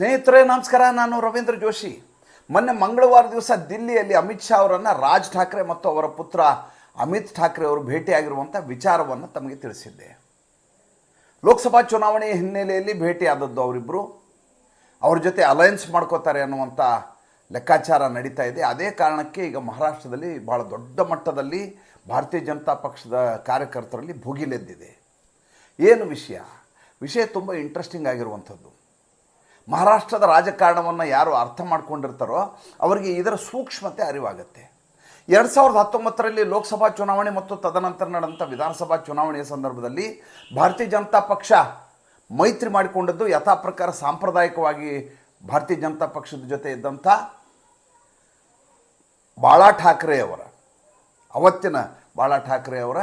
ಸ್ನೇಹಿತರೇ, ನಮಸ್ಕಾರ. ನಾನು ರವೀಂದ್ರ ಜೋಶಿ. ಮೊನ್ನೆ ಮಂಗಳವಾರ ದಿವಸ ದಿಲ್ಲಿಯಲ್ಲಿ ಅಮಿತ್ ಶಾ ಅವರನ್ನು ರಾಜ್ ಠಾಕ್ರೆ ಮತ್ತು ಅವರ ಪುತ್ರ ಅಮಿತ್ ಠಾಕ್ರೆ ಅವರು ಭೇಟಿಯಾಗಿರುವಂಥ ವಿಚಾರವನ್ನು ತಮಗೆ ತಿಳಿಸಿದ್ದೆ. ಲೋಕಸಭಾ ಚುನಾವಣೆಯ ಹಿನ್ನೆಲೆಯಲ್ಲಿ ಭೇಟಿಯಾದದ್ದು ಅವರಿಬ್ಬರು ಅವ್ರ ಜೊತೆ ಅಲಯನ್ಸ್ ಮಾಡ್ಕೋತಾರೆ ಅನ್ನುವಂಥ ಲೆಕ್ಕಾಚಾರ ನಡೀತಾ ಇದೆ. ಅದೇ ಕಾರಣಕ್ಕೆ ಈಗ ಮಹಾರಾಷ್ಟ್ರದಲ್ಲಿ ಭಾಳ ದೊಡ್ಡ ಮಟ್ಟದಲ್ಲಿ ಭಾರತೀಯ ಜನತಾ ಪಕ್ಷದ ಕಾರ್ಯಕರ್ತರಲ್ಲಿ ಭುಗಿಲೆದ್ದಿದೆ. ಏನು ವಿಷಯ? ವಿಷಯ ತುಂಬ ಇಂಟ್ರೆಸ್ಟಿಂಗ್ ಆಗಿರುವಂಥದ್ದು. ಮಹಾರಾಷ್ಟ್ರದ ರಾಜಕಾರಣವನ್ನು ಯಾರು ಅರ್ಥ ಮಾಡ್ಕೊಂಡಿರ್ತಾರೋ ಅವರಿಗೆ ಇದರ ಸೂಕ್ಷ್ಮತೆ ಅರಿವಾಗುತ್ತೆ. ಎರಡು ಸಾವಿರದ ಹತ್ತೊಂಬತ್ತರಲ್ಲಿ ಲೋಕಸಭಾ ಚುನಾವಣೆ ಮತ್ತು ತದನಂತರ ನಡೆದಂಥ ವಿಧಾನಸಭಾ ಚುನಾವಣೆಯ ಸಂದರ್ಭದಲ್ಲಿ ಭಾರತೀಯ ಜನತಾ ಪಕ್ಷ ಮೈತ್ರಿ ಮಾಡಿಕೊಂಡದ್ದು ಯಥಾ ಪ್ರಕಾರ ಸಾಂಪ್ರದಾಯಿಕವಾಗಿ ಭಾರತೀಯ ಜನತಾ ಪಕ್ಷದ ಜೊತೆ ಇದ್ದಂಥ ಬಾಳಾ ಠಾಕ್ರೆ ಅವರ, ಅವತ್ತಿನ ಬಾಳಾ ಠಾಕ್ರೆ ಅವರ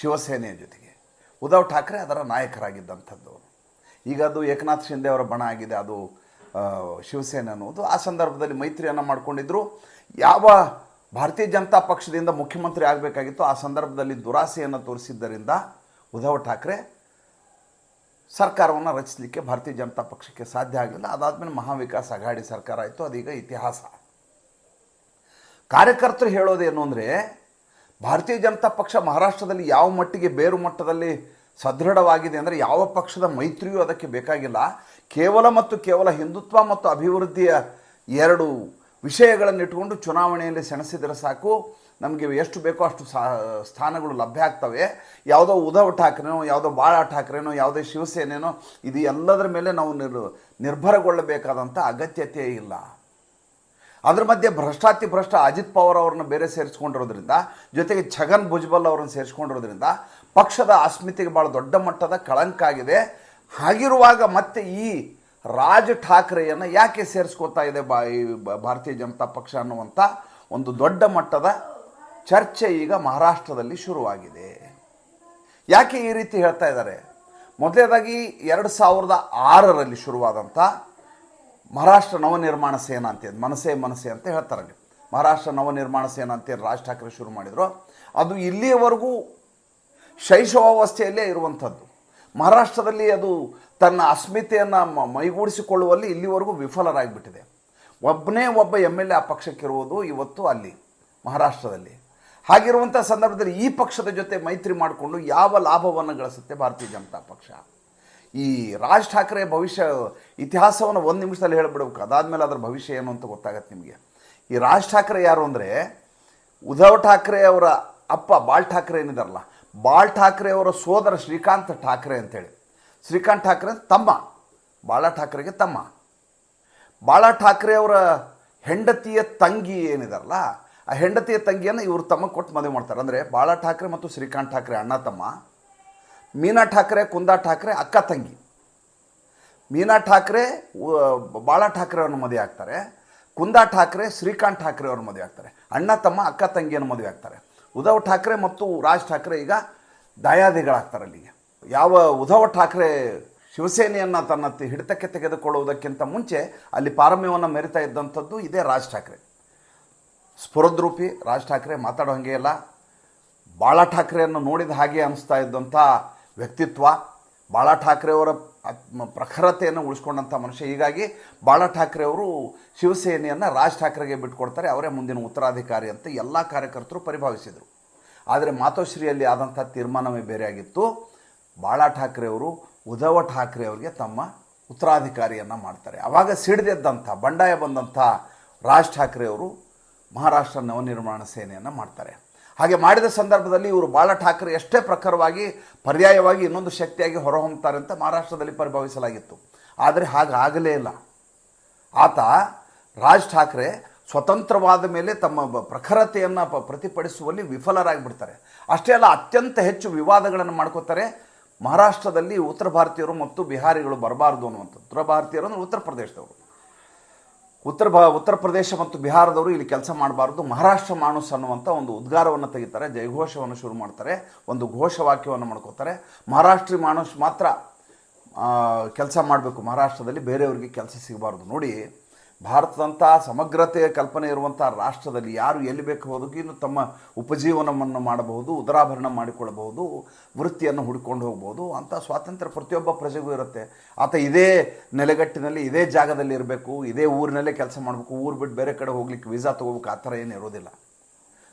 ಶಿವಸೇನೆಯ ಜೊತೆಗೆ. ಉದ್ಧವ್ ಠಾಕ್ರೆ ಅದರ ನಾಯಕರಾಗಿದ್ದಂಥದ್ದು ಈಗ ಅದು ಏಕನಾಥ್ ಶಿಂದೆ ಅವರ ಬಣ ಆಗಿದೆ, ಅದು ಶಿವಸೇನೆ ಅನ್ನೋದು ಆ ಸಂದರ್ಭದಲ್ಲಿ ಮೈತ್ರಿಯನ್ನು ಮಾಡಿಕೊಂಡಿದ್ರು. ಯಾವ ಭಾರತೀಯ ಜನತಾ ಪಕ್ಷದಿಂದ ಮುಖ್ಯಮಂತ್ರಿ ಆಗಬೇಕಾಗಿತ್ತು ಆ ಸಂದರ್ಭದಲ್ಲಿ ದುರಾಸೆಯನ್ನು ತೋರಿಸಿದ್ದರಿಂದ ಉದ್ಧವ್ ಠಾಕ್ರೆ ಸರ್ಕಾರವನ್ನು ರಚಿಸಲಿಕ್ಕೆ ಭಾರತೀಯ ಜನತಾ ಪಕ್ಷಕ್ಕೆ ಸಾಧ್ಯ ಆಗಲಿಲ್ಲ. ಅದಾದಮೇಲೆ ಮಹಾವಿಕಾಸ್ ಅಘಾಡಿ ಸರ್ಕಾರ ಆಯಿತು, ಅದೀಗ ಇತಿಹಾಸ. ಕಾರ್ಯಕರ್ತರು ಹೇಳೋದೇನು ಅಂದರೆ, ಭಾರತೀಯ ಜನತಾ ಪಕ್ಷ ಮಹಾರಾಷ್ಟ್ರದಲ್ಲಿ ಯಾವ ಮಟ್ಟಿಗೆ ಬೇರು ಮಟ್ಟದಲ್ಲಿ ಸದೃಢವಾಗಿದೆ ಅಂದರೆ ಯಾವ ಪಕ್ಷದ ಮೈತ್ರಿಯೂ ಅದಕ್ಕೆ ಬೇಕಾಗಿಲ್ಲ. ಕೇವಲ ಮತ್ತು ಕೇವಲ ಹಿಂದುತ್ವ ಮತ್ತು ಅಭಿವೃದ್ಧಿಯ ಎರಡು ವಿಷಯಗಳನ್ನು ಇಟ್ಕೊಂಡು ಚುನಾವಣೆಯಲ್ಲಿ ಸೆಣಸಿದರೆ ಸಾಕು. ನಮಗೆ ಎಷ್ಟು ಬೇಕೋ ಅಷ್ಟು ಸಾ, ಸ್ಥಾನಗಳು ಲಭ್ಯ ಆಗ್ತವೆ. ಯಾವುದೋ ಉದ್ಧವ್ ಠಾಕ್ರೆನೋ, ಯಾವುದೋ ಬಾಳ ಠಾಕ್ರೆನೋ, ಯಾವುದೇ ಶಿವಸೇನೆನೋ, ಇದು ಎಲ್ಲದರ ಮೇಲೆ ನಾವು ನಿರ್ ನಿರ್ಭರಗೊಳ್ಳಬೇಕಾದಂಥ ಅಗತ್ಯತೆ ಇಲ್ಲ. ಅದ್ರ ಮಧ್ಯೆ ಭ್ರಷ್ಟಾತಿ ಭ್ರಷ್ಟ ಅಜಿತ್ ಪವಾರ್ ಅವ್ರನ್ನ ಬೇರೆ ಸೇರಿಸ್ಕೊಂಡಿರೋದ್ರಿಂದ, ಜೊತೆಗೆ ಛಗನ್ ಭುಜ್ಬಲ್ ಅವ್ರನ್ನ ಸೇರಿಸ್ಕೊಂಡಿರೋದ್ರಿಂದ ಪಕ್ಷದ ಅಸ್ಮಿತೆಗೆ ಭಾಳ ದೊಡ್ಡ ಮಟ್ಟದ ಕಳಂಕ ಆಗಿದೆ. ಹಾಗಿರುವಾಗ ಮತ್ತೆ ಈ ರಾಜ್ ಠಾಕ್ರೆಯನ್ನು ಯಾಕೆ ಸೇರಿಸ್ಕೋತಾ ಇದೆ ಬಾ ಭಾರತೀಯ ಜನತಾ ಪಕ್ಷ ಅನ್ನುವಂಥ ಒಂದು ದೊಡ್ಡ ಮಟ್ಟದ ಚರ್ಚೆ ಈಗ ಮಹಾರಾಷ್ಟ್ರದಲ್ಲಿ ಶುರುವಾಗಿದೆ. ಯಾಕೆ ಈ ರೀತಿ ಹೇಳ್ತಾ ಇದ್ದಾರೆ? ಮೊದಲನೇದಾಗಿ ಎರಡು ಸಾವಿರದ ಆರರಲ್ಲಿ ಶುರುವಾದಂಥ ಮಹಾರಾಷ್ಟ್ರ ನವನಿರ್ಮಾಣ ಸೇನಾ ಅಂತ ಮನಸೆ ಮನಸೆ ಅಂತ ಹೇಳ್ತಾರೆ ಮಹಾರಾಷ್ಟ್ರ ನವನಿರ್ಮಾಣ ಸೇನಾ ಅಂತ ರಾಜ್ ಠಾಕ್ರೆ ಶುರು ಮಾಡಿದರು. ಅದು ಇಲ್ಲಿಯವರೆಗೂ ಶೈಶವಾವಸ್ಥೆಯಲ್ಲೇ ಇರುವಂಥದ್ದು. ಮಹಾರಾಷ್ಟ್ರದಲ್ಲಿ ಅದು ತನ್ನ ಅಸ್ಮಿತೆಯನ್ನು ಮೈಗೂಡಿಸಿಕೊಳ್ಳುವಲ್ಲಿ ಇಲ್ಲಿವರೆಗೂ ವಿಫಲರಾಗಿಬಿಟ್ಟಿದೆ. ಒಬ್ಬನೇ ಒಬ್ಬ ಎಂ ಎಲ್ ಎ ಆ ಪಕ್ಷಕ್ಕಿರುವುದು ಇವತ್ತು ಅಲ್ಲಿ, ಮಹಾರಾಷ್ಟ್ರದಲ್ಲಿ. ಹಾಗಿರುವಂಥ ಸಂದರ್ಭದಲ್ಲಿ ಈ ಪಕ್ಷದ ಜೊತೆ ಮೈತ್ರಿ ಮಾಡಿಕೊಂಡು ಯಾವ ಲಾಭವನ್ನು ಗಳಿಸುತ್ತೆ ಭಾರತೀಯ ಜನತಾ ಪಕ್ಷ? ಈ ರಾಜ್ ಠಾಕ್ರೆ ಭವಿಷ್ಯ, ಇತಿಹಾಸವನ್ನು ಒಂದು ನಿಮಿಷದಲ್ಲಿ ಹೇಳಿಬಿಡ್ಬೇಕು. ಅದಾದಮೇಲೆ ಅದರ ಭವಿಷ್ಯ ಏನು ಅಂತ ಗೊತ್ತಾಗತ್ತೆ ನಿಮಗೆ. ಈ ರಾಜ್ ಠಾಕ್ರೆ ಯಾರು ಅಂದರೆ, ಉದ್ಧವ್ ಠಾಕ್ರೆ ಅವರ ಅಪ್ಪ ಬಾಳ್ ಠಾಕ್ರೆ ಏನಿದಾರಲ್ಲ ಬಾಳ್ ಠಾಕ್ರೆ ಅವರ ಸೋದರ ಶ್ರೀಕಾಂತ್ ಠಾಕ್ರೆ ಅಂತೇಳಿ. ಶ್ರೀಕಾಂತ್ ಠಾಕ್ರೆ ತಮ್ಮ. ಬಾಳ ಠಾಕ್ರೆಗೆ ತಮ್ಮ. ಬಾಳ ಠಾಕ್ರೆ ಅವರ ಹೆಂಡತಿಯ ತಂಗಿ ಏನಿದಾರಲ್ಲ, ಆ ಹೆಂಡತಿಯ ತಂಗಿಯನ್ನು ಇವರು ತಮ್ಮ ಕೊಟ್ಟು ಮದುವೆ ಮಾಡ್ತಾರೆ. ಅಂದರೆ ಬಾಳ ಠಾಕ್ರೆ ಮತ್ತು ಶ್ರೀಕಾಂತ್ ಠಾಕ್ರೆ ಅಣ್ಣ ತಮ್ಮ, ಮೀನಾ ಠಾಕ್ರೆ, ಕುಂದಾ ಠಾಕ್ರೆ, ಅಕ್ಕ ತಂಗಿ. ಮೀನಾ ಠಾಕ್ರೆ ಬಾಳಾ ಠಾಕ್ರೆ ಅವ್ರನ್ನ ಮದುವೆ ಆಗ್ತಾರೆ. ಕುಂದಾ ಠಾಕ್ರೆ, ಶ್ರೀಕಾಂತ್ ಠಾಕ್ರೆ ಅವ್ರ ಮದುವೆ ಆಗ್ತಾರೆ. ಅಣ್ಣ ತಮ್ಮ, ಅಕ್ಕ ತಂಗಿಯನ್ನು ಮದುವೆ ಆಗ್ತಾರೆ. ಉದ್ಧವ್ ಠಾಕ್ರೆ ಮತ್ತು ರಾಜ್ ಠಾಕ್ರೆ ಈಗ ದಾಯಾದಿಗಳಾಗ್ತಾರೆ ಅಲ್ಲಿಗೆ. ಯಾವ ಉದ್ಧವ್ ಠಾಕ್ರೆ ಶಿವಸೇನೆಯನ್ನು ತನ್ನ ಹಿಡಿತಕ್ಕೆ ತೆಗೆದುಕೊಳ್ಳುವುದಕ್ಕಿಂತ ಮುಂಚೆ ಅಲ್ಲಿ ಪಾರಮ್ಯವನ್ನು ಮೆರಿತಾ ಇದ್ದಂಥದ್ದು ಇದೇ ರಾಜ್ ಠಾಕ್ರೆ. ಸ್ಫುರದ್ರೂಪಿ ರಾಜ್ ಠಾಕ್ರೆ ಮಾತಾಡೋ ಹಾಗೆ ಇಲ್ಲ ಬಾಳ ಠಾಕ್ರೆಯನ್ನು ನೋಡಿದ ಹಾಗೆ ಅನಿಸ್ತಾ ಇದ್ದಂಥ ವ್ಯಕ್ತಿತ್ವ ಬಾಳಾ ಠಾಕ್ರೆ ಅವರ ಆತ್ಮ ಪ್ರಖರತೆಯನ್ನು ಉಳಿಸ್ಕೊಂಡಂಥ ಮನುಷ್ಯ. ಹೀಗಾಗಿ ಬಾಳಾ ಠಾಕ್ರೆ ಅವರು ಶಿವಸೇನೆಯನ್ನು ರಾಜ್ ಠಾಕ್ರೆಗೆ ಬಿಟ್ಕೊಡ್ತಾರೆ, ಅವರೇ ಮುಂದಿನ ಉತ್ತರಾಧಿಕಾರಿ ಅಂತ ಎಲ್ಲ ಕಾರ್ಯಕರ್ತರು ಪರಿಭಾವಿಸಿದರು. ಆದರೆ ಮಾತೋಶ್ರೀಯಲ್ಲಿ ಆದಂಥ ತೀರ್ಮಾನವೇ ಬೇರೆಯಾಗಿತ್ತು. ಬಾಳಾ ಠಾಕ್ರೆ ಅವರು ಉದ್ಧವ ಠಾಕ್ರೆ ಅವರಿಗೆ ತಮ್ಮ ಉತ್ತರಾಧಿಕಾರಿಯನ್ನು ಮಾಡ್ತಾರೆ. ಆವಾಗ ಸಿಡಿದೆದ್ದಂಥ, ಬಂಡಾಯ ಬಂದಂಥ ರಾಜ್ ಠಾಕ್ರೆಯವರು ಮಹಾರಾಷ್ಟ್ರ ನವನಿರ್ಮಾಣ ಸೇನೆಯನ್ನು ಮಾಡ್ತಾರೆ. ಹಾಗೆ ಮಾಡಿದ ಸಂದರ್ಭದಲ್ಲಿ ಇವರು ಬಾಳಾ ಠಾಕ್ರೆ ಎಷ್ಟೇ ಪ್ರಖರವಾಗಿ, ಪರ್ಯಾಯವಾಗಿ ಇನ್ನೊಂದು ಶಕ್ತಿಯಾಗಿ ಹೊರಹೊಮ್ಮುತ್ತಾರೆ ಅಂತ ಮಹಾರಾಷ್ಟ್ರದಲ್ಲಿ ಪರಿಭಾವಿಸಲಾಗಿತ್ತು. ಆದರೆ ಹಾಗಾಗಲೇ ಇಲ್ಲ. ಆತ ರಾಜ್ ಠಾಕ್ರೆ ಸ್ವತಂತ್ರವಾದ ಮೇಲೆ ತಮ್ಮ ಪ್ರಖರತೆಯನ್ನು ಪ್ರತಿಪಡಿಸುವಲ್ಲಿ ವಿಫಲರಾಗಿಬಿಡ್ತಾರೆ. ಅಷ್ಟೇ ಅಲ್ಲ, ಅತ್ಯಂತ ಹೆಚ್ಚು ವಿವಾದಗಳನ್ನು ಮಾಡ್ಕೋತಾರೆ ಮಹಾರಾಷ್ಟ್ರದಲ್ಲಿ ಉತ್ತರ ಭಾರತೀಯರು ಮತ್ತು ಬಿಹಾರಿಗಳು ಬರಬಾರ್ದು ಅನ್ನುವಂಥದ್ದು. ಉತ್ತರ ಭಾರತೀಯರು ಅಂದರೆ ಉತ್ತರ ಪ್ರದೇಶದವರು. ಉತ್ತರ ಭಾ ಉತ್ತರ ಪ್ರದೇಶ ಮತ್ತು ಬಿಹಾರದವರು ಇಲ್ಲಿ ಕೆಲಸ ಮಾಡಬಾರ್ದು. ಮಹಾರಾಷ್ಟ್ರ ಮಾನುಸ್ ಅನ್ನುವಂಥ ಒಂದು ಉದ್ಗಾರವನ್ನು ತೆಗಿತಾರೆ. ಜಯಘೋಷವನ್ನು ಶುರು ಮಾಡ್ತಾರೆ. ಒಂದು ಘೋಷವಾಕ್ಯವನ್ನು ಮಾಡ್ಕೋತಾರೆ. ಮಹಾರಾಷ್ಟ್ರ ಮಾಣಸ್ ಮಾತ್ರ ಕೆಲಸ ಮಾಡಬೇಕು ಮಹಾರಾಷ್ಟ್ರದಲ್ಲಿ. ಬೇರೆಯವರಿಗೆ ಕೆಲಸ ಸಿಗಬಾರ್ದು. ನೋಡಿ ಭಾರತದಂಥ ಸಮಗ್ರತೆಯ ಕಲ್ಪನೆ ಇರುವಂಥ ರಾಷ್ಟ್ರದಲ್ಲಿ ಯಾರು ಎಲ್ಲಿ ಬೇಕು ಇನ್ನು ತಮ್ಮ ಉಪಜೀವನವನ್ನು ಮಾಡಬಹುದು, ಉದರಾಭರಣ ಮಾಡಿಕೊಳ್ಳಬಹುದು, ವೃತ್ತಿಯನ್ನು ಹುಡ್ಕೊಂಡು ಹೋಗ್ಬೋದು. ಅಂಥ ಸ್ವಾತಂತ್ರ್ಯ ಪ್ರತಿಯೊಬ್ಬ ಪ್ರಜೆಗೂ ಇರುತ್ತೆ. ಆತ ಇದೇ ನೆಲೆಗಟ್ಟಿನಲ್ಲಿ, ಇದೇ ಜಾಗದಲ್ಲಿ ಇರಬೇಕು, ಇದೇ ಊರಿನಲ್ಲೇ ಕೆಲಸ ಮಾಡಬೇಕು, ಊರು ಬಿಟ್ಟು ಬೇರೆ ಕಡೆ ಹೋಗ್ಲಿಕ್ಕೆ ವೀಸಾ ತೊಗೋಬೇಕು, ಆ ಥರ ಏನು ಇರೋದಿಲ್ಲ.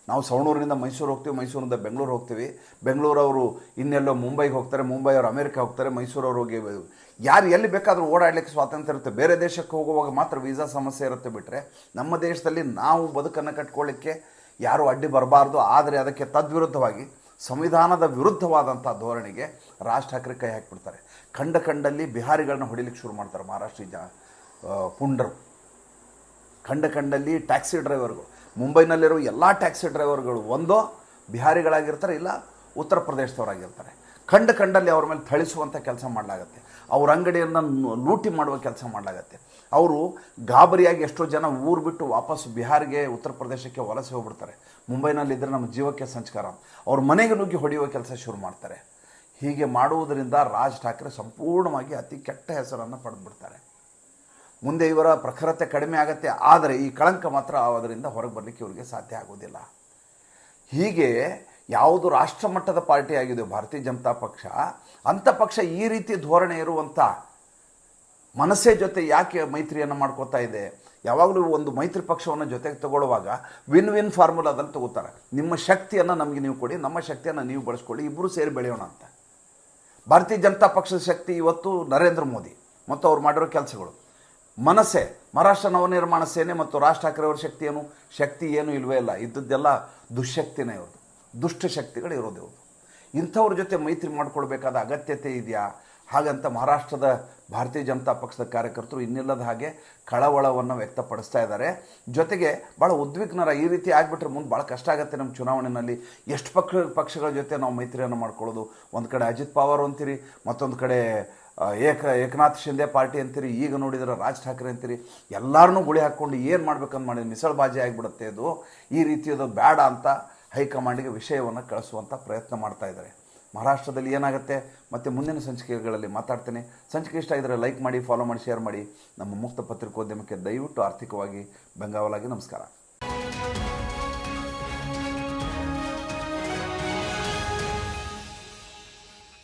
ನಾವು ಸವಣೂರಿನಿಂದ ಮೈಸೂರು ಹೋಗ್ತೀವಿ, ಮೈಸೂರಿಂದ ಬೆಂಗಳೂರು ಹೋಗ್ತೀವಿ. ಬೆಂಗಳೂರವರು ಇನ್ನೆಲ್ಲೋ ಮುಂಬೈಗೆ ಹೋಗ್ತಾರೆ, ಮುಂಬೈ ಅವರು ಅಮೇರಿಕ ಹೋಗ್ತಾರೆ ಮೈಸೂರವ್ರು ಹೋಗಿ ಯಾರು ಎಲ್ಲಿ ಬೇಕಾದರೂ ಓಡಾಡಲಿಕ್ಕೆ ಸ್ವಾತಂತ್ರ್ಯ ಇರುತ್ತೆ. ಬೇರೆ ದೇಶಕ್ಕೆ ಹೋಗುವಾಗ ಮಾತ್ರ ವೀಸಾ ಸಮಸ್ಯೆ ಇರುತ್ತೆ ಬಿಟ್ಟರೆ ನಮ್ಮ ದೇಶದಲ್ಲಿ ನಾವು ಬದುಕನ್ನು ಕಟ್ಕೊಳ್ಳಿಕ್ಕೆ ಯಾರೂ ಅಡ್ಡಿ ಬರಬಾರ್ದು. ಆದರೆ ಅದಕ್ಕೆ ತದ್ವಿರುದ್ಧವಾಗಿ ಸಂವಿಧಾನದ ವಿರುದ್ಧವಾದಂಥ ಧೋರಣೆಗೆ ರಾಜ್ ಠಾಕ್ರೆ ಕೈ ಹಾಕಿಬಿಡ್ತಾರೆ. ಕಂಡ ಕಂಡಲ್ಲಿ ಬಿಹಾರಿಗಳನ್ನ ಹೊಡಿಲಿಕ್ಕೆ ಶುರು ಮಾಡ್ತಾರೆ ಮಹಾರಾಷ್ಟ್ರ ಜ ಪುಂಡರು. ಕಂಡ ಕಂಡಲ್ಲಿ ಟ್ಯಾಕ್ಸಿ ಡ್ರೈವರ್ಗಳು. ಮುಂಬೈನಲ್ಲಿರೋ ಎಲ್ಲ ಟ್ಯಾಕ್ಸಿ ಡ್ರೈವರ್ಗಳು ಒಂದೋ ಬಿಹಾರಿಗಳಾಗಿರ್ತಾರೆ, ಇಲ್ಲ ಉತ್ತರ ಪ್ರದೇಶದವರಾಗಿರ್ತಾರೆ. ಖಂಡ ಕಂಡಲ್ಲಿ ಅವ್ರ ಮೇಲೆ ಥಳಿಸುವಂಥ ಕೆಲಸ ಮಾಡಲಾಗತ್ತೆ. ಅವ್ರ ಅಂಗಡಿಯನ್ನು ಲೂಟಿ ಮಾಡುವ ಕೆಲಸ ಮಾಡಲಾಗತ್ತೆ. ಅವರು ಗಾಬರಿಯಾಗಿ ಎಷ್ಟೋ ಜನ ಊರು ಬಿಟ್ಟು ವಾಪಸ್ ಬಿಹಾರಿಗೆ, ಉತ್ತರ ಪ್ರದೇಶಕ್ಕೆ ವಲಸೆ ಹೋಗ್ಬಿಡ್ತಾರೆ. ಮುಂಬೈನಲ್ಲಿದ್ದರೆ ನಮ್ಮ ಜೀವಕ್ಕೆ ಸಂಸ್ಕಾರ. ಅವ್ರ ಮನೆಗೆ ನುಗ್ಗಿ ಹೊಡೆಯುವ ಕೆಲಸ ಶುರು ಮಾಡ್ತಾರೆ. ಹೀಗೆ ಮಾಡುವುದರಿಂದ ರಾಜ್ ಠಾಕ್ರೆ ಸಂಪೂರ್ಣವಾಗಿ ಅತಿ ಕೆಟ್ಟ ಹೆಸರನ್ನು ಪಡೆದುಬಿಡ್ತಾರೆ. ಮುಂದೆ ಇವರ ಪ್ರಖರತೆ ಕಡಿಮೆ ಆಗುತ್ತೆ, ಆದರೆ ಈ ಕಳಂಕ ಮಾತ್ರ ಅದರಿಂದ ಹೊರಗೆ ಬರಲಿಕ್ಕೆ ಇವರಿಗೆ ಸಾಧ್ಯ ಆಗೋದಿಲ್ಲ. ಹೀಗೆ ಯಾವುದು ರಾಷ್ಟ್ರ ಮಟ್ಟದ ಪಾರ್ಟಿ ಆಗಿದೆ, ಭಾರತೀಯ ಜನತಾ ಪಕ್ಷ, ಅಂಥ ಪಕ್ಷ ಈ ರೀತಿ ಧೋರಣೆ ಇರುವಂಥ ಮನಸ್ಸೇ ಜೊತೆ ಯಾಕೆ ಮೈತ್ರಿಯನ್ನು ಮಾಡ್ಕೋತಾ ಇದೆ? ಯಾವಾಗಲೂ ಒಂದು ಮೈತ್ರಿ ಪಕ್ಷವನ್ನು ಜೊತೆಗೆ ತಗೊಳ್ಳುವಾಗ ವಿನ್ ವಿನ್ ಫಾರ್ಮುಲಾದಲ್ಲಿ ತಗೋತಾರೆ. ನಿಮ್ಮ ಶಕ್ತಿಯನ್ನು ನಮಗೆ ನೀವು ಕೊಡಿ, ನಮ್ಮ ಶಕ್ತಿಯನ್ನು ನೀವು ಬಳಸ್ಕೊಳ್ಳಿ ಇಬ್ಬರು ಸೇರಿ ಬೆಳೆಯೋಣ ಅಂತ. ಭಾರತೀಯ ಜನತಾ ಪಕ್ಷದ ಶಕ್ತಿ ಇವತ್ತು ನರೇಂದ್ರ ಮೋದಿ ಮತ್ತು ಅವ್ರು ಮಾಡಿರೋ ಕೆಲಸಗಳು. ಮನಸ್ಸೆ, ಮಹಾರಾಷ್ಟ್ರ ನವನಿರ್ಮಾಣ ಸೇನೆ ಮತ್ತು ರಾಜ್ ಠಾಕ್ರೆ ಅವರ ಶಕ್ತಿ ಏನು? ಶಕ್ತಿ ಏನು ಇಲ್ವೇ ಇಲ್ಲ. ಇದ್ದದ್ದೆಲ್ಲ ದುಶ್ಶಕ್ತಿನೇ ಇರೋದು. ದುಷ್ಟ ಶಕ್ತಿಗಳು ಇರೋದು ಇವ್ರದ್ದು ಇಂಥವ್ರ ಜೊತೆ ಮೈತ್ರಿ ಮಾಡಿಕೊಳ್ಬೇಕಾದ ಅಗತ್ಯತೆ ಇದೆಯಾ? ಹಾಗಂತ ಮಹಾರಾಷ್ಟ್ರದ ಭಾರತೀಯ ಜನತಾ ಪಕ್ಷದ ಕಾರ್ಯಕರ್ತರು ಇನ್ನಿಲ್ಲದ ಹಾಗೆ ಕಳವಳವನ್ನು ವ್ಯಕ್ತಪಡಿಸ್ತಾ ಇದ್ದಾರೆ. ಜೊತೆಗೆ ಭಾಳ ಉದ್ವಿಗ್ನರ ಈ ರೀತಿ ಆಗಿಬಿಟ್ರೆ ಮುಂದೆ ಭಾಳ ಕಷ್ಟ ಆಗುತ್ತೆ ನಮ್ಮ ಚುನಾವಣೆಯಲ್ಲಿ ಎಷ್ಟು ಪಕ್ಷ, ಪಕ್ಷಗಳ ಜೊತೆ ನಾವು ಮೈತ್ರಿಯನ್ನು ಮಾಡ್ಕೊಳ್ಳೋದು? ಒಂದು ಕಡೆ ಅಜಿತ್ ಪವಾರ್ ಅಂತೀರಿ, ಮತ್ತೊಂದು ಕಡೆ ಏಕ ಏಕನಾಥ್ ಶಿಂದೆ ಪಾರ್ಟಿ ಅಂತೀರಿ, ಈಗ ನೋಡಿದ್ರೆ ರಾಜ್ ಠಾಕ್ರೆ ಅಂತೀರಿ ಎಲ್ಲರನ್ನೂ ಗುಳಿ ಹಾಕ್ಕೊಂಡು ಏನು ಮಾಡ್ಬೇಕಂತ ಮಾಡಿ ಮಿಸಳ್ಬಾಜಿ ಆಗಿಬಿಡುತ್ತೆ ಅದು. ಈ ರೀತಿಯದು ಬೇಡ ಅಂತ ಹೈಕಮಾಂಡಿಗೆ ವಿಷಯವನ್ನು ಕಳಿಸುವಂಥ ಪ್ರಯತ್ನ ಮಾಡ್ತಾ ಇದ್ದಾರೆ. ಮಹಾರಾಷ್ಟ್ರದಲ್ಲಿ ಏನಾಗುತ್ತೆ? ಮತ್ತು ಮುಂದಿನ ಸಂಚಿಕೆಗಳಲ್ಲಿ ಮಾತಾಡ್ತೇನೆ. ಸಂಚಿಕೆ ಇಷ್ಟ ಇದ್ದರೆ ಲೈಕ್ ಮಾಡಿ, ಫಾಲೋ ಮಾಡಿ, ಶೇರ್ ಮಾಡಿ. ನಮ್ಮ ಮುಕ್ತ ಪತ್ರಿಕೋದ್ಯಮಕ್ಕೆ ದಯವಿಟ್ಟು ಆರ್ಥಿಕವಾಗಿ ಬೆಂಗಾವಲಾಗಿ ನಮಸ್ಕಾರ.